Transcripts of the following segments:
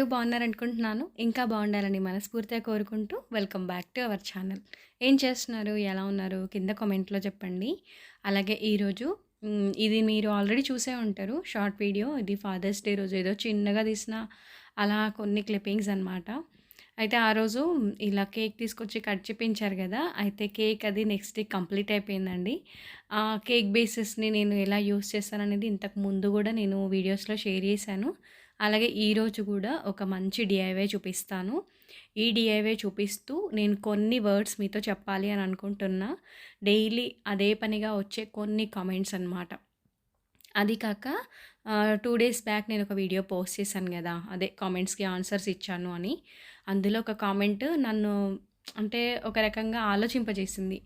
అందరూ బాగున్నారనుకుంటున్నాను. ఇంకా బాగుండాలని మనస్ఫూర్తిగా కోరుకుంటూ welcome back to our channel. ఏం చేస్తున్నారు? ఎలా ఉన్నారు? కింద కామెంట్‌లో చెప్పండి. అలాగే ఈరోజు ఇది మీరు ఆల్రెడీ చూసే ఉంటారు. Short video. ఇది ఫాదర్స్ డే రోజు ఏదో చిన్నగా తీసిన అలా కొన్ని క్లిప్పింగ్స్ అనమాట. అయితే ఆ రోజు ఇలా కేక్ తీసుకొచ్చి కట్ చేపించారు కదా అయితే కేక్ అది నెక్స్ట్ డే కంప్లీట్ అయిపోయిందండి. ఆ కేక్ బేసెస్‌ని నేను ఎలా యూస్ చేస్తాననేది ఇంతకు ముందు కూడా నేను వీడియోస్‌లో షేర్ చేశాను. అలాగే ఈరోజు కూడా ఒక మంచి డిఐవై చూపిస్తాను. ఈ డిఐవై చూపిస్తూ నేను కొన్ని వర్డ్స్ మీతో చెప్పాలి అని అనుకుంటున్నా. డైలీ అదే పనిగా వచ్చే కొన్ని కామెంట్స్ అనమాట. అది కాక టూ డేస్ బ్యాక్ నేను ఒక వీడియో పోస్ట్ చేశాను కదా అదే కామెంట్స్‌కి ఆన్సర్స్ ఇచ్చాను అని. అందులో ఒక కామెంట్ నన్ను అంటే ఒక రకంగా ఆలోచింపజేసింది.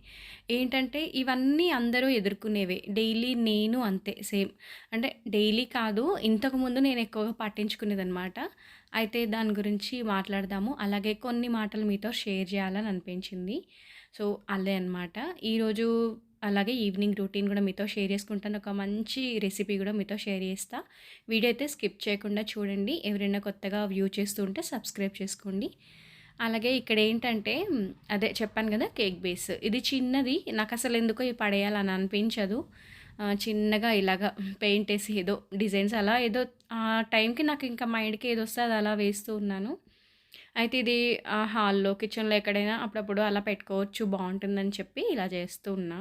ఏంటంటే ఇవన్నీ అందరూ ఎదుర్కొనేవే. డైలీ నేను అంతే సేమ్. అంటే డైలీ కాదు ఇంతకుముందు నేను ఎక్కువగా పట్టించుకునేదనమాట. అయితే దాని గురించి మాట్లాడదాము. అలాగే కొన్ని మాటలు మీతో షేర్ చేయాలని అనిపించింది. సో, అదే అనమాట. ఈరోజు అలాగే ఈవినింగ్ రొటీన్ కూడా మీతో షేర్ చేసుకుంటాను. ఒక మంచి రెసిపీ కూడా మీతో షేర్ చేస్తా. వీడియో అయితే స్కిప్ చేయకుండా చూడండి. ఎవరైనా కొత్తగా వ్యూ చేస్తూ ఉంటే సబ్స్క్రైబ్ చేసుకోండి. అలాగే ఇక్కడ ఏంటంటే అదే చెప్పాను కదా కేక్ బేస్. ఇది చిన్నది. నాకసలు ఎందుకో ఇది పడేయాలని అనిపించదు. చిన్నగా ఇలాగ పెయింట్ వేసి ఏదో డిజైన్స్ అలా ఏదో ఆ టైంకి నాకు ఇంకా మైండ్‌కి ఏదొస్తే అది అలా వేస్తూ ఉన్నాను. అయితే ఇది హాల్‌లో, కిచెన్‌లో ఎక్కడైనా అప్పుడప్పుడు అలా పెట్టుకోవచ్చు బాగుంటుందని చెప్పి ఇలా చేస్తూ ఉన్నా.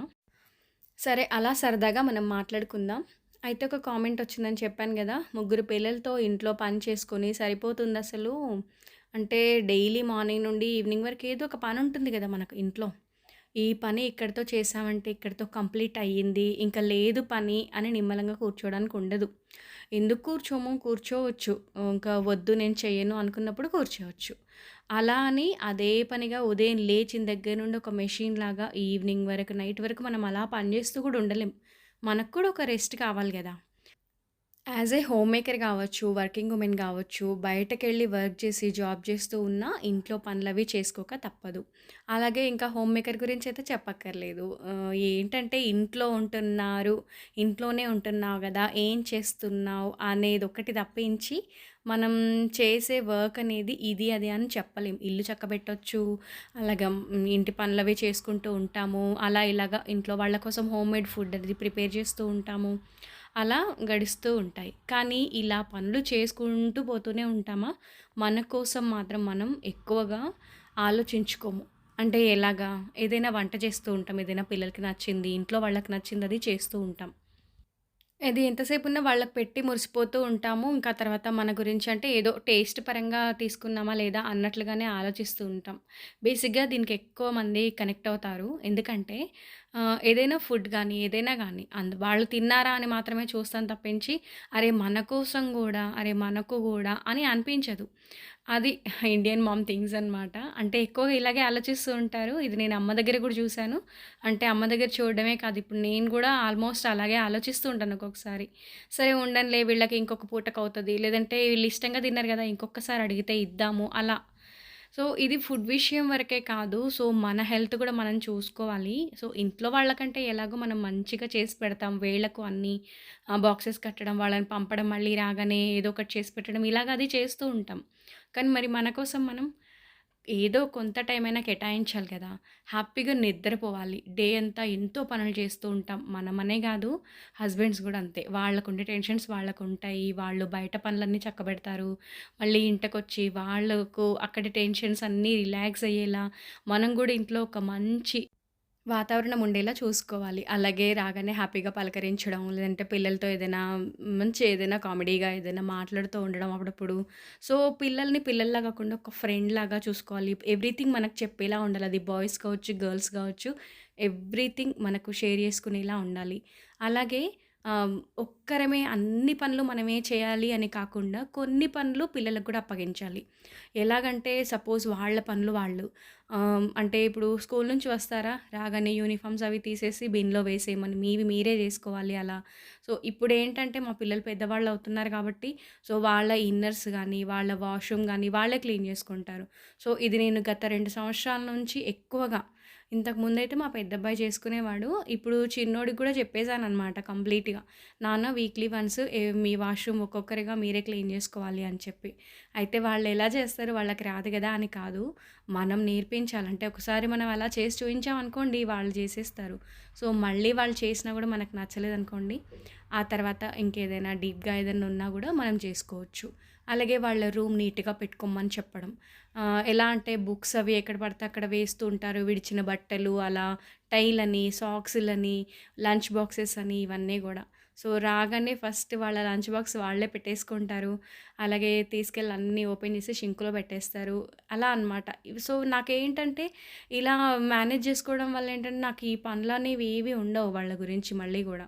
సరే అలా సరదాగా మనం మాట్లాడుకుందాం. అయితే ఒక కామెంట్ వచ్చిందని చెప్పాను కదా ముగ్గురు పిల్లలతో ఇంట్లో పని చేసుకొని సరిపోతుంది అసలు అంటే డైలీ మార్నింగ్ నుండి ఈవినింగ్ వరకు ఏదో ఒక పని ఉంటుంది కదా మనకు ఇంట్లో. ఈ పని ఇక్కడితో చేసామంటే ఇక్కడితో కంప్లీట్ అయ్యింది. ఇంకా లేదు పని అని నిమ్మలంగా కూర్చోవడానికి ఉండదు. ఎందుకు కూర్చోము? కూర్చోవచ్చు. ఇంకా వద్దు నేను చేయను అనుకున్నప్పుడు కూర్చోవచ్చు. అలా అని అదే పనిగా ఉదయం లేచిన దగ్గర నుండి ఒక మెషిన్ లాగా ఈవినింగ్ వరకు, నైట్ వరకు మనం అలా పని చేస్తూ కూడా ఉండలేం. మనకు కూడా ఒక రెస్ట్ కావాలి కదా యాజ్ ఏ హోమ్ మేకర్ కావచ్చు వర్కింగ్ ఉమెన్ కావచ్చు బయటకెళ్ళి వర్క్ చేసి జాబ్ చేస్తూ ఉన్నా ఇంట్లో పనులవి చేసుకోక తప్పదు. అలాగే ఇంకా హోమ్ మేకర్ గురించి అయితే చెప్పక్కర్లేదు. ఏంటంటే ఇంట్లో ఉంటున్నారు, ఇంట్లోనే ఉంటున్నావు కదా ఏం చేస్తున్నావు అనేది ఒకటి తప్పించి మనం చేసే వర్క్ అనేది ఇది, అది అని చెప్పలేం. ఇల్లు చక్కబెట్టొచ్చు. అలాగా ఇంటి పనులవి చేసుకుంటూ ఉంటాము. అలా ఇలాగా ఇంట్లో వాళ్ళ కోసం హోమ్ మేడ్ ఫుడ్ అది ప్రిపేర్ చేస్తూ ఉంటాము. అలా గడుస్తూ ఉంటాయి. కానీ ఇలా పనులు చేసుకుంటూ పోతూనే ఉంటామా? మన కోసం మాత్రం మనం ఎక్కువగా ఆలోచించుకోము. అంటే ఎలాగా? ఏదైనా వంట చేస్తూ ఉంటాం. ఏదైనా పిల్లలకి నచ్చింది, ఇంట్లో వాళ్ళకి నచ్చింది అది చేస్తూ ఉంటాం. అది ఎంతసేపున్నా వాళ్ళకి పెట్టి మురిసిపోతూ ఉంటాము. ఇంకా తర్వాత మన గురించి అంటే ఏదో టేస్ట్ పరంగా తీసుకున్నామా లేదా అన్నట్లుగానే ఆలోచిస్తూ ఉంటాం. బేసిక్‌గా దీనికి ఎక్కువ మంది కనెక్ట్ అవుతారు. ఎందుకంటే ఏదైనా ఫుడ్ కానీ ఏదైనా కానీ అంద వాళ్ళు తిన్నారా అని మాత్రమే చూస్తాను తప్పించి, అరే మన కోసం కూడా అరే మనకు కూడా అని అనిపించదు. అది ఇండియన్ మామ్ థింగ్స్ అనమాట. అంటే ఎక్కువగా ఇలాగే ఆలోచిస్తూ ఉంటారు. ఇది నేను అమ్మ దగ్గర కూడా చూశాను. అంటే అమ్మ దగ్గర చూడడమే కాదు, ఇప్పుడు నేను కూడా ఆల్మోస్ట్ అలాగే ఆలోచిస్తూ ఉంటాను ఒక్కొక్కసారి. సరే ఉండనిలే వీళ్ళకి ఇంకొక పూటకవుతది. లేదంటే వీళ్ళు ఇష్టంగా తిన్నారు కదా ఇంకొకసారి అడిగితే ఇద్దాము అలా. సో, ఇది ఫుడ్ విషయం వరకే కాదు. సో, మన హెల్త్ కూడా మనం చూసుకోవాలి. సో, ఇంట్లో వాళ్ళకంటే ఎలాగో మనం మంచిగా చేసి పెడతాం. వేళకు అన్నీ బాక్సెస్ కట్టడం, వాళ్ళని పంపడం, మళ్ళీ రాగానే ఏదో ఒకటి చేసి పెట్టడం ఇలాగ అది చేస్తూ ఉంటాం. కానీ మరి మన కోసం మనం ఏదో కొంత టైం అయినా కేటాయించాలి కదా హ్యాపీగా నిద్రపోవాలి. డే అంతా ఎంతో పనులు చేస్తూ ఉంటాం. మనమనే కాదు హస్బెండ్స్ కూడా అంతే. వాళ్ళకు ఉండే టెన్షన్స్ వాళ్ళకు ఉంటాయి వాళ్ళు బయట పనులన్నీ చక్కబెడతారు. మళ్ళీ ఇంటికొచ్చి వాళ్ళకు అక్కడి టెన్షన్స్ అన్నీ రిలాక్స్ అయ్యేలా మనం కూడా ఇంట్లో ఒక మంచి వాతావరణం ఉండేలా చూసుకోవాలి. అలాగే రాగానే హ్యాపీగా పలకరించడం, లేదంటే పిల్లలతో ఏదైనా మంచి ఏదైనా కామెడీగా ఏదైనా మాట్లాడుతూ ఉండడం అప్పుడప్పుడు. సో, పిల్లల్ని పిల్లల్లా కాకుండా ఒక ఫ్రెండ్‌లాగా చూసుకోవాలి. ఎవ్రీథింగ్ మనకు చెప్పేలా ఉండాలి. అది బాయ్స్ కావచ్చు, గర్ల్స్ కావచ్చు. ఎవ్రీథింగ్ మనకు షేర్ చేసుకునేలా ఉండాలి. అలాగే ఒక్కరమే అన్ని పనులు మనమే చేయాలి అని కాకుండా కొన్ని పనులు పిల్లలకు కూడా అప్పగించాలి. ఎలాగంటే సపోజ్ వాళ్ళ పనులు వాళ్ళు అంటే ఇప్పుడు స్కూల్ నుంచి వస్తారా? రాగానే యూనిఫార్మ్స్ అవి తీసేసి బిన్‌లో వేసేయమని మీవి మీరే చేసుకోవాలి అలా. సో, ఇప్పుడు ఏంటంటే మా పిల్లలు పెద్దవాళ్ళు అవుతున్నారు కాబట్టి సో, వాళ్ళ ఇన్నర్స్ కానీ వాళ్ళ వాష్‌రూమ్ కానీ వాళ్ళే క్లీన్ చేసుకుంటారు. సో, ఇది నేను గత రెండు సంవత్సరాల నుంచి ఎక్కువగా ఇంతకు ముందైతే మా పెద్దబ్బాయి చేసుకునేవాడు. ఇప్పుడు చిన్నోడికి కూడా చెప్పేసాననమాట కంప్లీట్‌గా. నాన్న వీక్లీ వన్స్ ఏ మీ వాష్‌రూమ్ ఒక్కొక్కరిగా మీరే క్లీన్ చేసుకోవాలి అని చెప్పి. అయితే వాళ్ళు ఎలా చేస్తారు వాళ్ళకి రాదు కదా అని కాదు. మనం నేర్పించాలి. అంటే ఒకసారి మనం అలా చేసి చూపించామనుకోండి వాళ్ళు చేసేస్తారు. సో, మళ్ళీ వాళ్ళు చేసినా కూడా మనకు నచ్చలేదు అనుకోండి ఆ తర్వాత ఇంకేదైనా డీప్‌గా ఏదైనా ఉన్నా కూడా మనం చేసుకోవచ్చు. అలాగే వాళ్ళ రూమ్ నీట్‌గా పెట్టుకోమని చెప్పడం. ఎలా అంటే బుక్స్ అవి ఎక్కడ పడితే అక్కడ వేస్తూ ఉంటారు. విడిచిన బట్టలు అలా టైలని, సాక్స్లని లంచ్ బాక్సెస్ అని ఇవన్నీ కూడా సో, రాగానే ఫస్ట్ వాళ్ళ లంచ్ బాక్స్ వాళ్ళే పెట్టేసుకుంటారు. అలాగే తీసుకెళ్ళి అన్నీ ఓపెన్ చేసి షింక్‌లో పెట్టేస్తారు. అలా అనమాట. సో, నాకేంటంటే ఇలా మేనేజ్ చేసుకోవడం వల్ల ఏంటంటే నాకు ఈ పనులనేవి ఏవి ఉండవు వాళ్ళ గురించి మళ్ళీ కూడా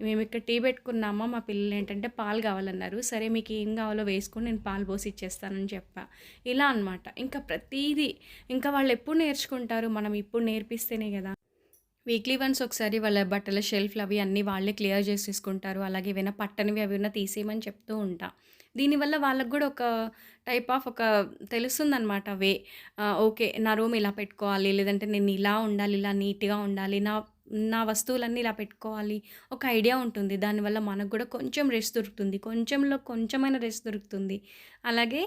మేము ఇక్కడ టీ పెట్టుకున్నామా మా పిల్లలు ఏంటంటే పాలు కావాలన్నారు. సరే మీకు ఏం కావాలో వేసుకొని నేను పాలు పోసి ఇచ్చేస్తానని చెప్పా. ఇలా అనమాట. ఇంకా ప్రతీది ఇంకా వాళ్ళు ఎప్పుడు నేర్చుకుంటారు? మనం ఇప్పుడు నేర్పిస్తేనే కదా వీక్లీ వన్స్ ఒకసారి వాళ్ళ బట్టల షెల్ఫ్‌లు అవి అన్నీ వాళ్ళే క్లియర్ చేసేసుకుంటారు. అలాగే ఏవైనా పట్టనివి అవి ఉన్నా తీసేయమని చెప్తూ ఉంటా. దీనివల్ల వాళ్ళకు కూడా ఒక టైప్ ఆఫ్ ఒక తెలుస్తుందనమాట వే. ఓకే. నా రూమ్ ఇలా పెట్టుకోవాలి. లేదంటే నేను ఇలా ఉండాలి. ఇలా నీట్‌గా ఉండాలి. నా నా వస్తువులన్నీ ఇలా పెట్టుకోవాలి. ఒక ఐడియా ఉంటుంది. దానివల్ల మనకు కూడా కొంచెం రెస్ట్ దొరుకుతుంది. కొంచెంలో కొంచెమైన రెస్ట్ దొరుకుతుంది. అలాగే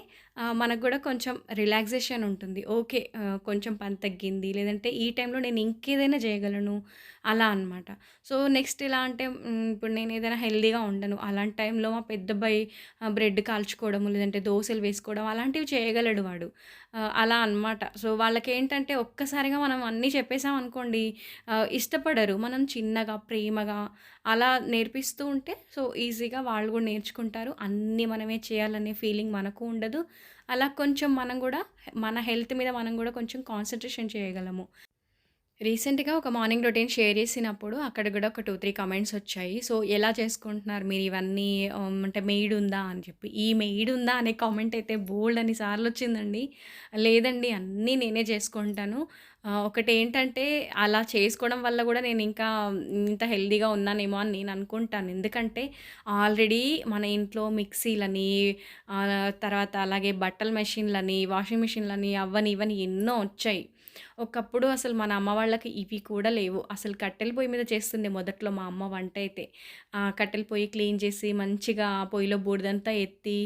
మనకు కూడా కొంచెం రిలాక్సేషన్ ఉంటుంది. ఓకే. కొంచెం పని తగ్గింది. లేదంటే ఈ టైంలో నేను ఇంకేదైనా చేయగలను. అలా అనమాట. సో, నెక్స్ట్ ఎలా అంటే ఇప్పుడు నేను ఏదైనా హెల్దీగా ఉండను. అలాంటి టైంలో మా పెద్దబ్బాయి బ్రెడ్ కాల్చుకోవడము, లేదంటే దోసలు వేసుకోవడం అలాంటివి చేయగలడు వాడు. అలా అనమాట. సో, వాళ్ళకేంటంటే ఒక్కసారిగా మనం అన్నీ చెప్పేసామనుకోండి అనుకోండి ఇష్టపడరు. మనం చిన్నగా, ప్రేమగా అలా నేర్పిస్తూ ఉంటే సో, ఈజీగా వాళ్ళు కూడా నేర్చుకుంటారు. అన్నీ మనమే చేయాలనే ఫీలింగ్ మనకు ఉండదు. అలా కొంచెం మనం కూడా మన హెల్త్ మీద మనం కూడా కొంచెం కాన్సన్ట్రేషన్ చేయగలము. రీసెంట్‌గా ఒక మార్నింగ్ రొటీన్ షేర్ చేసినప్పుడు అక్కడ కూడా ఒక 2, 3 కామెంట్స్ వచ్చాయి. సో, ఎలా చేసుకుంటున్నారు మీరు ఇవన్నీ అంటే మెయిడ్ ఉందా అని చెప్పి. ఈ మెయిడ్ ఉందా అనే కామెంట్ అయితే బోలెడన్ని సార్లు వచ్చిందండి. లేదండి అన్నీ నేనే చేసుకుంటాను. ఒకటి ఏంటంటే అలా చేసుకోవడం వల్ల కూడా నేను ఇంకా ఇంత హెల్దీగా ఉన్నానేమో అని నేను అనుకుంటాను. ఎందుకంటే ఆల్రెడీ మన ఇంట్లో మిక్సీలని తర్వాత అలాగే బట్టల మెషిన్‌లని, వాషింగ్ మెషిన్‌లని అవని ఇవని ఎన్నో వచ్చాయి. ఒకప్పుడు అసలు మన అమ్మ వాళ్ళకి ఇవి కూడా లేవు. అసలు కట్టెల పొయ్యి మీద చేస్తుండే మొదట్లో మా అమ్మ వంట అయితే కట్టెల పొయ్యి క్లీన్ చేసి మంచిగా పొయ్యిలో బూడిదంతా ఎత్తి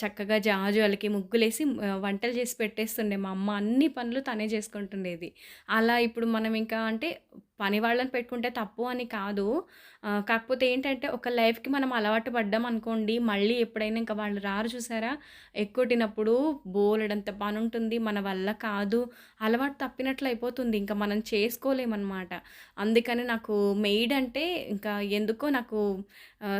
చక్కగా జాజు వాళ్ళకి ముగ్గులేసి వంటలు చేసి పెట్టేస్తుండే మా అమ్మ. అన్ని పనులు తనే చేసుకుంటుండేది. అలా ఇప్పుడు మనం ఇంకా అంటే పని వాళ్ళని పెట్టుకుంటే తప్పు అని కాదు. కాకపోతే ఏంటంటే ఒక లైఫ్‌కి మనం అలవాటు పడ్డామనుకోండి మళ్ళీ ఎప్పుడైనా ఇంకా వాళ్ళు రారు చూసారా? ఎగ్గొట్టినప్పుడు బోలెడంత పని ఉంటుంది మన వల్ల కాదు. అలవాటు తప్పినట్లు అయిపోతుంది. ఇంకా మనం చేసుకోలేమనమాట. అందుకని నాకు మెయిడ్ అంటే ఇంకా ఎందుకో నాకు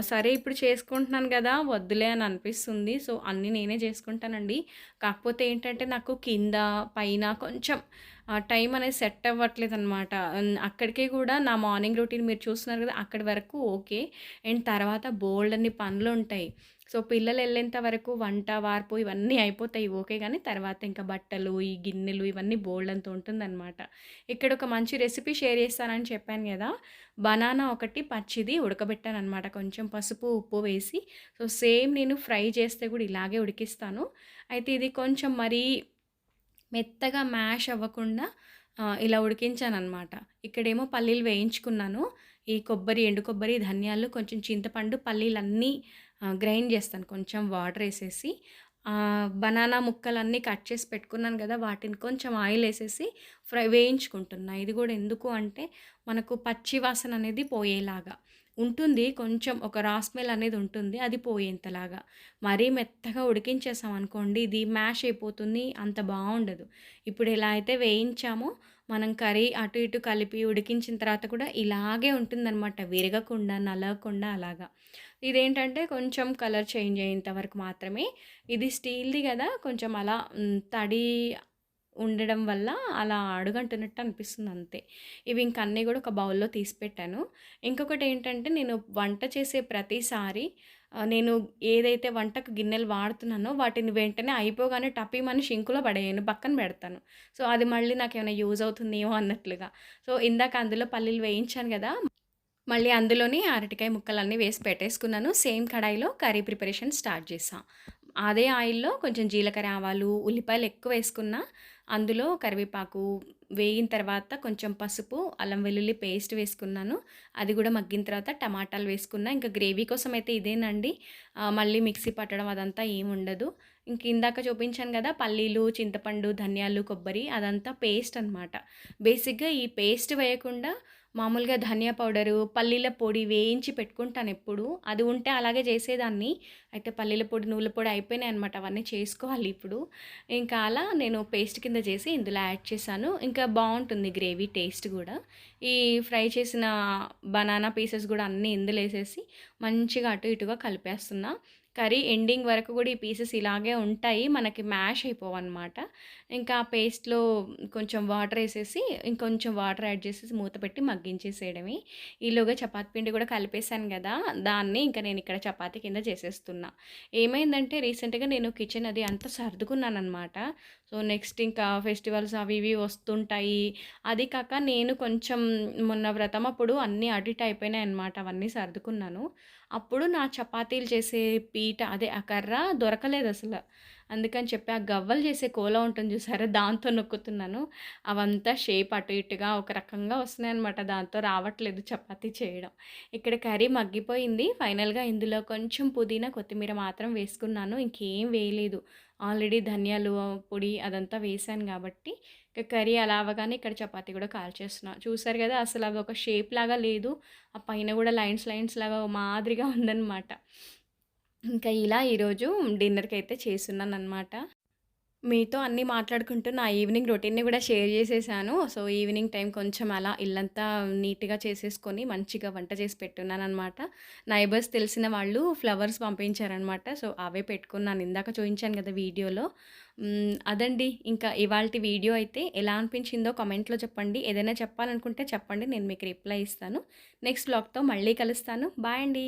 సరే ఇప్పుడు చేసుకుంటున్నాను కదా వద్దులే అని అనిపిస్తుంది. సో, అన్నీ నేనే చేసుకుంటానండి. కాకపోతే ఏంటంటే నాకు కింద, పైన కొంచెం టైం అనేది సెట్ అవ్వట్లేదు అనమాట అక్కడికి కూడా నా మార్నింగ్ రొటీన్ మీరు చూస్తున్నారు కదా అక్కడి వరకు ఓకే. అండ్ తర్వాత బోల్డన్ని పనులు ఉంటాయి సో, పిల్లలు వెళ్ళేంత వరకు వంట, వార్పు ఇవన్నీ అయిపోతాయి ఓకే కానీ తర్వాత ఇంకా బట్టలు, ఈ గిన్నెలు ఇవన్నీ బోల్డ్ అంత ఉంటుందన్నమాట ఇక్కడ ఒక మంచి రెసిపీ షేర్ చేస్తానని చెప్పాను కదా బనానా ఒకటి పచ్చిది ఉడకబెట్టాను అనమాట కొంచెం పసుపు, ఉప్పు వేసి. సో, సేమ్ నేను ఫ్రై చేస్తే కూడా ఇలాగే ఉడికిస్తాను. అయితే ఇది కొంచెం మరీ మెత్తగా మ్యాష్ అవ్వకుండా ఇలా ఇలా ఉడికించాననమాట. ఇక్కడేమో పల్లీలు వేయించుకున్నాను. ఈ కొబ్బరి, ఎండు కొబ్బరి, ధనియాలు, కొంచెం చింతపండు, పల్లీలన్నీ అన్నీ గ్రైండ్ చేస్తాను కొంచెం వాటర్ వేసేసి బనానా ముక్కలన్నీ కట్ చేసి పెట్టుకున్నాను కదా వాటిని కొంచెం ఆయిల్ వేసేసి ఫ్రై వేయించుకుంటున్నా. ఇది కూడా ఎందుకు అంటే మనకు పచ్చి వాసన అనేది పోయేలాగా. ఉంటుంది కొంచెం ఒక రాస్మెల్ అనేది ఉంటుంది. అది పోయేంతలాగా. మరీ మెత్తగా ఉడికించేసామనుకోండి ఇది మ్యాష్ అయిపోతుంది. అంత బాగుండదు ఇప్పుడు ఎలా అయితే వేయించామో మనం కర్రీ అటు ఇటు కలిపి ఉడికించిన తర్వాత కూడా ఇలాగే ఉంటుందన్నమాట విరగకుండా, నలగకుండా అలాగా. ఇదేంటంటే కొంచెం కలర్ చేంజ్ అయ్యేంత వరకు మాత్రమే. ఇది స్టీల్‌ది కదా కొంచెం అలా తడి ఉండడం వల్ల అలా అడుగంటున్నట్టు అనిపిస్తుంది అంతే. ఇవి ఇంక అన్నీ కూడా ఒక బౌల్‌లో తీసి పెట్టాను. ఇంకొకటి ఏంటంటే నేను వంట చేసే ప్రతిసారి నేను ఏదైతే వంటకు గిన్నెలు వాడుతున్నానో వాటిని వెంటనే అయిపోగానే టపీమని షింకులో పడేయను. పక్కన పెడతాను. సో, అది మళ్ళీ నాకు ఏమైనా యూజ్ అవుతుందేమో అన్నట్లుగా. సో, ఇందాక అందులో పల్లీలు వేయించాను కదా మళ్ళీ అందులోనే అరటికాయ ముక్కలన్నీ వేసి పెట్టేసుకున్నాను. సేమ్ కడాయిలో కర్రీ ప్రిపరేషన్ స్టార్ట్ చేసాను అదే ఆయిల్‌లో కొంచెం జీలకర్ర, ఆవాలు, ఉల్లిపాయలు ఎక్కువ వేసుకున్నా, అందులో కరివేపాకు వేగిన తర్వాత కొంచెం పసుపు, అల్లం వెల్లుల్లి పేస్ట్ వేసుకున్నాను. అది కూడా మగ్గిన తర్వాత టమాటాలు వేసుకున్నా. ఇంకా గ్రేవీ కోసం అయితే ఇదేనండి. మళ్ళీ మిక్సీ పట్టడం అదంతా ఏముండదు. ఇంక ఇందాక చూపించాను కదా! పల్లీలు, చింతపండు, ధనియాలు, కొబ్బరి అదంతా పేస్ట్ అనమాట. బేసిక్‌గా ఈ పేస్ట్ వేయకుండా మామూలుగా ధనియా పౌడరు, పల్లీల పొడి వేయించి పెట్టుకుంటాను ఎప్పుడు అది ఉంటే అలాగే చేసేదాన్ని. అయితే పల్లీల పొడి, నువ్వుల పొడి అయిపోయినాయనమాట. అవన్నీ చేసుకోవాలి ఇప్పుడు. ఇంకా అలా నేను పేస్ట్ కింద చేసి ఇందులో యాడ్ చేశాను. ఇంకా బాగుంటుంది గ్రేవీ టేస్ట్ కూడా ఈ ఫ్రై చేసిన బనానా పీసెస్ కూడా అన్నీ ఇందులో వేసేసి మంచిగా అటు ఇటుగా కలిపేస్తున్నా. కర్రీ ఎండింగ్ వరకు కూడా ఈ పీసెస్ ఇలాగే ఉంటాయి. మనకి మ్యాష్ అయిపోవన్నమాట. ఇంకా ఆ పేస్ట్‌లో కొంచెం వాటర్ వేసేసి ఇంకొంచెం వాటర్ యాడ్ చేసేసి మూత పెట్టి మగ్గించేసేయడమే. ఈలోగా చపాతీ పిండి కూడా కలిపేసాను కదా దాన్ని ఇంకా నేను ఇక్కడ చపాతి కింద చేసేస్తున్నా. ఏమైందంటే రీసెంట్‌గా నేను కిచెన్ అది అంత సర్దుకున్నాను అనమాట సో, నెక్స్ట్ ఇంకా ఫెస్టివల్స్ అవి ఇవి వస్తుంటాయి. అది కాక నేను కొంచెం మొన్న వ్రతం అప్పుడు అన్నీ అడిట్ అయిపోయినాయి అనమాట అవన్నీ సర్దుకున్నాను. అప్పుడు నా చపాతీలు చేసే పీ ఈట అదే ఆ కర్ర దొరకలేదు అసలు అందుకని చెప్పి ఆ గవ్వలు చేసే కోల ఉంటుంది చూసారా? దాంతో నొక్కుతున్నాను. అవంతా షేప్ అటు ఇటుగా ఒక రకంగా వస్తున్నాయి అనమాట దాంతో రావట్లేదు చపాతీ చేయడం. ఇక్కడ కర్రీ మగ్గిపోయింది. ఫైనల్‌గా ఇందులో కొంచెం పుదీనా, కొత్తిమీర మాత్రం వేసుకున్నాను. ఇంకేం వేయలేదు. ఆల్రెడీ ధనియాలు పొడి అదంతా వేశాను కాబట్టి ఇక కర్రీ అలా అవగానే ఇక్కడ చపాతీ కూడా కాల్చేస్తున్నాను చూసారు కదా అసలు అవి ఒక షేప్ లాగా లేదు. ఆ పైన కూడా లైన్స్ లైన్స్ లాగా మాదిరిగా ఉందనమాట. ఇంకా ఇలా ఈరోజు డిన్నర్కి అయితే చేసున్నాననమాట. మీతో అన్నీ మాట్లాడుకుంటూ నా ఈవినింగ్ రొటీన్‌ని కూడా షేర్ చేసేసాను. సో, ఈవినింగ్ టైం కొంచెం అలా ఇల్లంతా నీట్‌గా చేసేసుకొని మంచిగా వంట చేసి పెట్టున్నాననమాట. నైబర్స్ తెలిసిన వాళ్ళు ఫ్లవర్స్ పంపించారనమాట. సో, అవే పెట్టుకున్నాను. ఇందాక చూపించాను కదా వీడియోలో. అదండి. ఇంకా ఇవాళ వీడియో అయితే ఎలా అనిపించిందో కామెంట్‌లో చెప్పండి. ఏదైనా చెప్పాలనుకుంటే చెప్పండి. నేను మీకు రిప్లై ఇస్తాను. నెక్స్ట్ బ్లాగ్తో మళ్ళీ కలుస్తాను. బాయ్ అండి.